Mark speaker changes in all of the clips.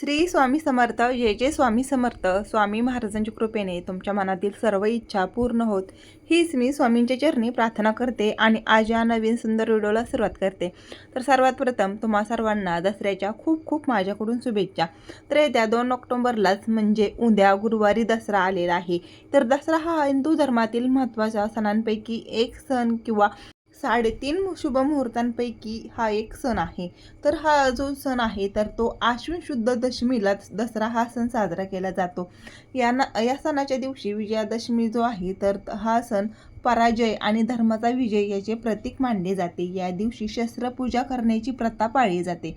Speaker 1: श्री स्वामी समर्थ जे जे स्वामी समर्थ स्वामी महाराजांच्या कृपेने तुमच्या मनातील सर्व इच्छा पूर्ण होत. हीच मी स्वामींच्या चरणी प्रार्थना करते आणि आज या नवीन सुंदर व्हिडिओला सुरुवात करते. तर सर्वात प्रथम तुम्हा सर्वांना दसऱ्याच्या खूप खूप माझ्याकडून शुभेच्छा. तर येत्या दोन ऑक्टोंबरलाच म्हणजे उद्या गुरुवारी दसरा आलेला आहे. तर दसरा हा हिंदू धर्मातील महत्त्वाच्या सणांपैकी एक सण किंवा साडेतीन शुभ मुहूर्तांपैकी हा एक सण आहे. तर हा जो सण आहे तर तो आश्विन शुद्ध दशमीलाच दसरा हा सण साजरा केला जातो. या ना या सणाच्या दिवशी विजयादशमी जो आहे तर हा सण पराजय आणि धर्माचा विजय याचे प्रतीक मानले जाते. या दिवशी शस्त्रपूजा करण्याची प्रथा पाळली जाते.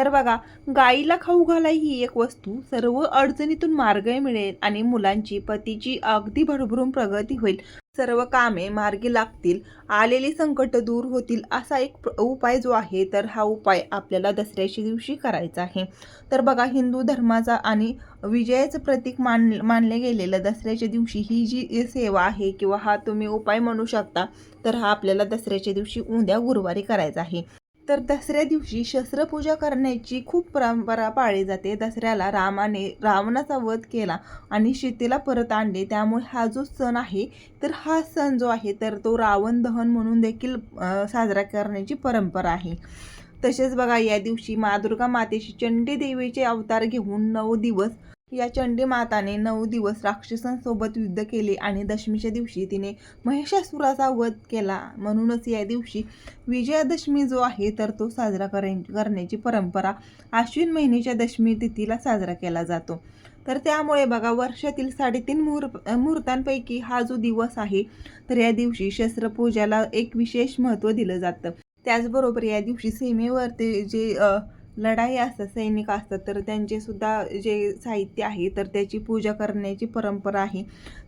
Speaker 1: तर बघा गाईला खाऊ घालाय ही एक वस्तू. सर्व अडचणीतून मार्ग मिळेल आणि मुलांची पतीची अगदी भरभरून प्रगती होईल. सर्व कामे मार्गी लागतील. आलेली संकट दूर होतील असा एक उपाय जो आहे तर हा उपाय आपल्याला दसऱ्याच्या दिवशी करायचा आहे. तर बघा हिंदू धर्माचा आणि विजयाचं प्रतीक मान मानले गेलेलं दसऱ्याच्या दिवशी ही जी सेवा आहे किंवा हा तुम्ही उपाय म्हणू शकता तर हा आपल्याला दसऱ्याच्या दिवशी उद्या गुरुवारी करायचा आहे. तर दसऱ्या दिवशी शस्त्रपूजा करण्याची खूप परंपरा पाळली जाते. दसऱ्याला रामाने रावणाचा वध केला आणि सीतेला परत आणले. त्यामुळे हा जो सण आहे तर हा सण जो आहे तर तो रावण दहन म्हणून देखील साजरा करण्याची परंपरा आहे. तसेच बघा या दिवशी मा दुर्गा मातेशी चंडी देवीचे अवतार घेऊन नऊ दिवस या चंडी माताने नऊ दिवस राक्षसांसोबत युद्ध केले आणि दशमीच्या दिवशी तिने महिषासुराचा वध केला. म्हणूनच या दिवशी विजयादशमी जो आहे तर तो साजरा करण करण्याची परंपरा आश्विन महिन्याच्या दशमी तिथीला साजरा केला जातो. तर त्यामुळे बघा वर्षातील साडेतीन मुहूर मुहूर्तांपैकी हा जो दिवस आहे तर या दिवशी शस्त्रपूजाला एक विशेष महत्त्व दिलं जातं. त्याचबरोबर या दिवशी सीमेवरती जे लढाई असतात सैनिक असतात तर त्यांचे सुद्धा जे साहित्य आहे तर त्याची पूजा करण्याची परंपरा आहे.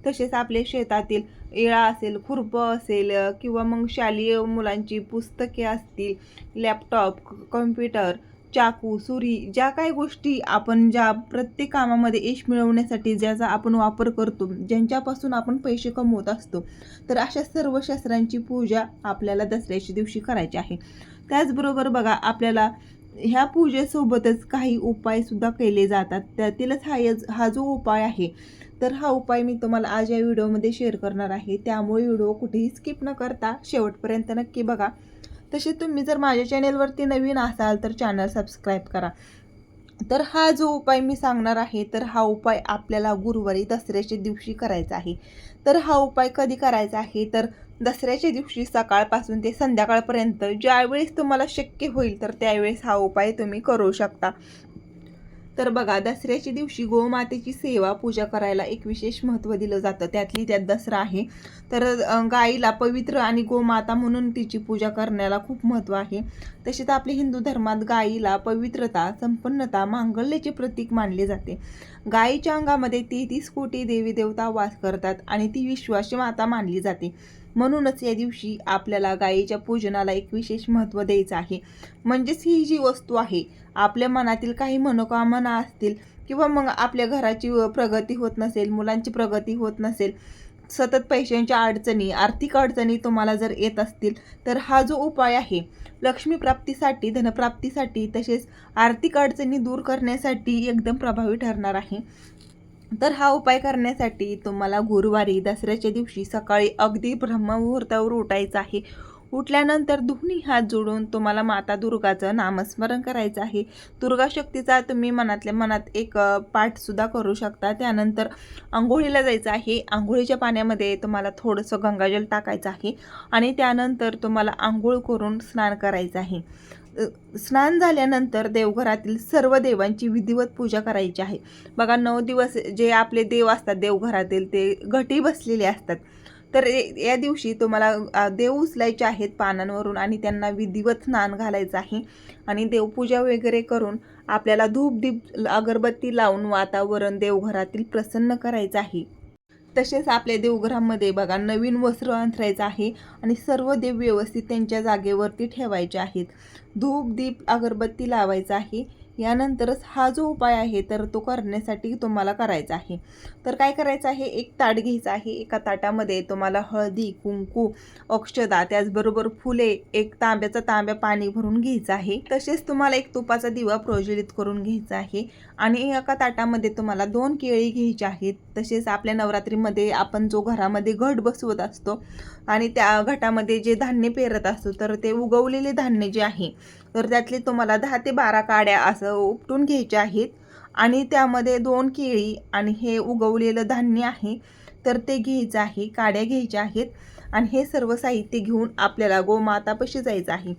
Speaker 1: तसेच आपल्या शेतातील इळा असेल खुरपं असेल किंवा मग शालेय मुलांची पुस्तके असतील लॅपटॉप कॉम्प्युटर चाकू सुरी ज्या काही गोष्टी आपण ज्या प्रत्येक कामामध्ये यश मिळवण्यासाठी ज्याचा आपण वापर करतो ज्यांच्यापासून आपण पैसे कमवत असतो तर अशा सर्व शस्त्रांची पूजा आपल्याला दसऱ्याच्या दिवशी करायची आहे. त्याचबरोबर बघा आपल्याला ह्या पूजेसोबतच काही उपायसुद्धा केले जातात. त्यातीलच हा यज हा जो उपाय आहे तर हा उपाय मी तुम्हाला आज या व्हिडिओमध्ये शेअर करणार आहे. त्यामुळे व्हिडिओ कुठेही स्किप न करता शेवटपर्यंत नक्की बघा. तसे तुम्ही जर माझ्या चॅनेलवरती नवीन असाल तर चॅनल सबस्क्राईब करा. तर हा जो उपाय मी सांगणार आहे तर हा उपाय आपल्याला गुरुवारी दसऱ्याच्या दिवशी करायचा आहे. तर हा उपाय कधी करायचा आहे? तर दसऱ्याच्या दिवशी सकाळपासून ते संध्याकाळपर्यंत ज्यावेळेस तुम्हाला शक्य होईल तर त्यावेळेस हा उपाय तुम्ही करू शकता. तर बघा दसऱ्याच्या दिवशी गोमातेची सेवा पूजा करायला एक विशेष महत्त्व दिलं जातं. त्यातली त्यात दसरा आहे. तर गाईला पवित्र आणि गोमाता म्हणून तिची पूजा करण्याला खूप महत्त्व आहे. तसेच आपल्या हिंदू धर्मात गाईला पवित्रता संपन्नता मांगल्याचे प्रतीक मानले जाते. गायीच्या अंगामध्ये तेहतीस कोटी देवी देवता वास करतात आणि ती विश्वासी माता मानली जाते. म्हणूनच या दिवशी आपल्याला गायीच्या पूजनाला एक विशेष महत्त्व द्यायचं आहे. म्हणजेच ही जी वस्तू आहे आपल्या मनातील काही मनोकामना असतील किंवा मग आपल्या घराची प्रगती होत नसेल मुलांची प्रगती होत नसेल सतत पैशांच्या अडचणी आर्थिक अडचणी तुम्हाला जर येत असतील तर हा जो उपाय आहे लक्ष्मीप्राप्तीसाठी धनप्राप्तीसाठी तसेच आर्थिक अडचणी दूर करण्यासाठी एकदम प्रभावी ठरणार आहे. तर हा उपाय करण्यासाठी तुम्हाला गुरुवारी दसऱ्याच्या दिवशी सकाळी अगदी ब्रह्ममुहूर्तावर उठायचं आहे. उठल्यानंतर दोन्ही हात जोडून तुम्हाला माता दुर्गाचं नामस्मरण करायचं आहे. दुर्गा शक्तीचा तुम्ही मनातल्या मनात एक पाठसुद्धा करू शकता. त्यानंतर आंघोळीला जायचं आहे. आंघोळीच्या पाण्यामध्ये तुम्हाला थोडंसं गंगाजल टाकायचं आहे आणि त्यानंतर तुम्हाला आंघोळ करून स्नान करायचं आहे. स्नान झाल्यानंतर देवघरातील सर्व देवांची विधिवत पूजा करायची आहे. बघा नऊ दिवस जे आपले देव असतात देवघरातील ते घटी बसलेले असतात. तर ए- या दिवशी तुम्हाला देव उचलायचे आहेत पानांवरून आणि त्यांना विधिवत स्नान घालायचं आहे. आणि देवपूजा वगैरे करून आपल्याला धूप दीप अगरबत्ती लावून वातावरण देवघरातील प्रसन्न करायचं आहे. तसेच आपल्या देवघरामध्ये बघा नवीन वस्त्र अंथरायचं आहे आणि सर्व देव व्यवस्थित त्यांच्या जागेवरती ठेवायचे आहेत. धूप दीप अगरबत्ती लावायचं आहे. यानंतरच हा जो उपाय आहे तर तो करण्यासाठी तुम्हाला करायचा आहे. तर काय करायचं आहे? एक ताट घ्यायचं आहे. एका ताटामध्ये तुम्हाला हळदी कुंकू अक्षदा त्याचबरोबर फुले एक तांब्याचा तांब्या पाणी भरून घ्यायचं आहे. तसेच तुम्हाला एक तुपाचा दिवा प्रज्वलित करून घ्यायचा आहे आणि एका ताटामध्ये तुम्हाला दोन केळी घ्यायची आहेत. तसेच आपल्या नवरात्रीमध्ये आपण जो घरामध्ये घट बसवत असतो आणि त्या घटामध्ये जे धान्य पेरत असतो तर ते उगवलेले धान्य जे आहे तर त्यातले तुम्हाला दहा ते बारा काड्या असं उपटून घ्यायचे आहेत. आणि त्यामध्ये दोन केळी आणि हे उगवलेलं धान्य आहे. तर ते घ्यायचं आहे काड्या घ्यायच्या आहेत. आणि हे सर्व साहित्य घेऊन आपल्याला गोमातापाशी जायचं आहे.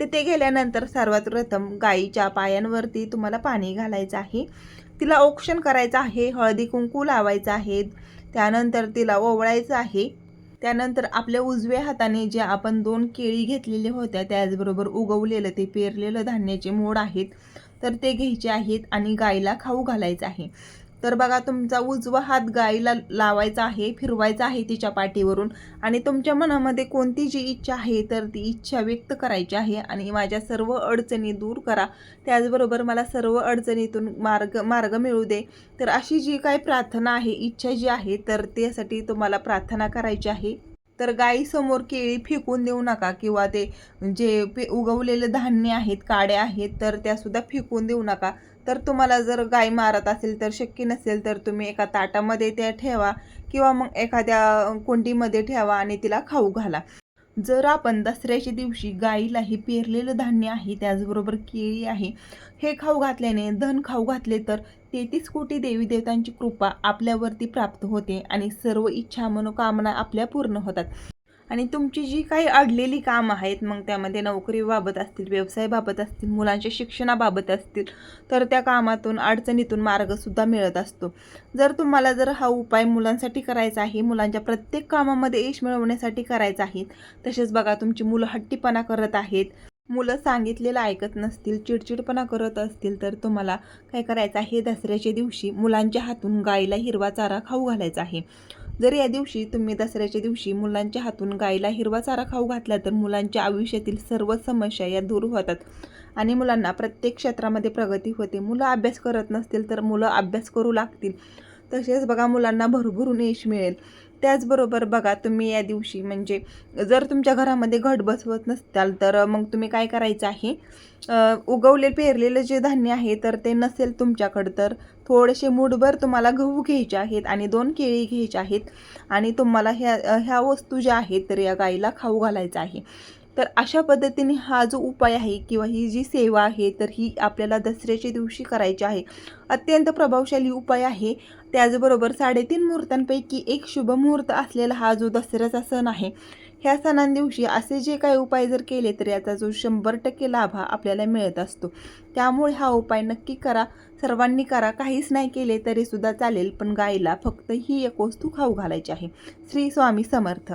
Speaker 1: तिथे गेल्यानंतर सर्वात प्रथम गाईच्या पायांवरती तुम्हाला पाणी घालायचं आहे. तिला औक्षण करायचं आहे हळदी कुंकू लावायचं आहे. त्यानंतर तिला ओवळायचं आहे. त्यानंतर आपल्या उजव्या हाताने जे आपण दोन केळी घेतलेले होत्या त्याचबरोबर उगवलेलं ते पेरलेलं धान्याचे मोड आहेत. तर ते घ्यायचे आहेत आणि गाईला खाऊ घालायचं आहे. तर बघा तुमचा उजवा हात गाईला लावायचा आहे फिरवायचा आहे तिच्या पाठीवरून आणि तुमच्या मनामध्ये कोणती जी इच्छा आहे तर ती इच्छा व्यक्त करायची आहे आणि माझ्या सर्व अडचणी दूर करा. त्याचबरोबर मला सर्व अडचणीतून मार्ग मार्ग मिळू दे. तर अशी जी काही प्रार्थना आहे इच्छा जी आहे तर त्यासाठी तुम्हाला प्रार्थना करायची आहे. तर गाईसमोर केळी फेकून देऊ नका किंवा ते जे पे उगवलेले धान्य आहेत काड्या आहेत तर त्यासुद्धा फेकून देऊ नका. तर तुम्हाला जर गाय मारत असेल तर शक्य नसेल तर तुम्ही एका ताटामध्ये त्या ठेवा किंवा मग एखाद्या कुंडीमध्ये ठेवा आणि तिला खाऊ घाला. जर आपण दसऱ्याच्या दिवशी गाईला हे पेरलेलं धान्य आहे त्याचबरोबर केळी आहे हे खाऊ घातल्याने धन खाऊ घातले तर तेहतीस कोटी देवी देवतांची कृपा आपल्यावरती प्राप्त होते आणि सर्व इच्छा मनोकामना आपल्या पूर्ण होतात. आणि तुमची जी काही अडलेली कामं आहेत मग त्यामध्ये नोकरीबाबत असतील व्यवसायाबाबत असतील मुलांच्या शिक्षणाबाबत असतील तर त्या कामातून अडचणीतून मार्गसुद्धा मिळत असतो. जर तुम्हाला जर हा उपाय मुलांसाठी करायचा आहे मुलांच्या प्रत्येक कामामध्ये यश मिळवण्यासाठी करायचा आहे तसेच बघा तुमची मुलं हट्टीपणा करत आहेत मुलं सांगितलेलं ऐकत नसतील चिडचिडपणा करत असतील तर तुम्हाला काय करायचं आहे दसऱ्याच्या दिवशी मुलांच्या हातून गाईला हिरवा चारा खाऊ घालायचा आहे. जर या दिवशी तुम्ही दसऱ्याच्या दिवशी मुलांच्या हातून गाईला हिरवा चारा खाऊ घातला तर मुलांच्या आयुष्यातील सर्व समस्या या दूर होतात. आणि मुलांना प्रत्येक क्षेत्रामध्ये प्रगती होते. मुलं अभ्यास करत नसतील तर मुलं अभ्यास करू लागतील. तसेच बघा मुलांना भरभरून यश मिळेल. त्याचबरोबर बघा तुम्ही या दिवशी म्हणजे जर तुमच्या घरामध्ये घट बसवत नसताल तर मग तुम्ही काय करायचं आहे? उगवले पेरलेलं जे धान्य आहे तर ते नसेल तुमच्याकडं तर थोडेसे मूठभर तुम्हाला गहू घ्यायचे आहेत आणि दोन केळी घ्यायचे आहेत आणि तुम्हाला ह्या ह्या वस्तू ज्या आहेत तर या गाईला खाऊ घालायचं आहे. तर अशा पद्धतीने हा जो उपाय आहे किंवा ही जी सेवा आहे तर ही आपल्याला दसऱ्याच्या दिवशी करायची आहे. अत्यंत प्रभावशाली उपाय आहे. त्याचबरोबर साडेतीन मुहूर्तांपैकी एक शुभ मुहूर्त असलेला हा जो दसऱ्याचा सण आहे ह्या सणांदिवशी असे जे काही उपाय जर केले तर याचा जो शंभर टक्के लाभ हा आपल्याला मिळत असतो. त्यामुळे हा उपाय नक्की करा. सर्वांनी करा. काहीच नाही केले तरीसुद्धा चालेल. पण गायीला फक्त ही एक वस्तू खाऊ घालायची आहे. श्री स्वामी समर्थ.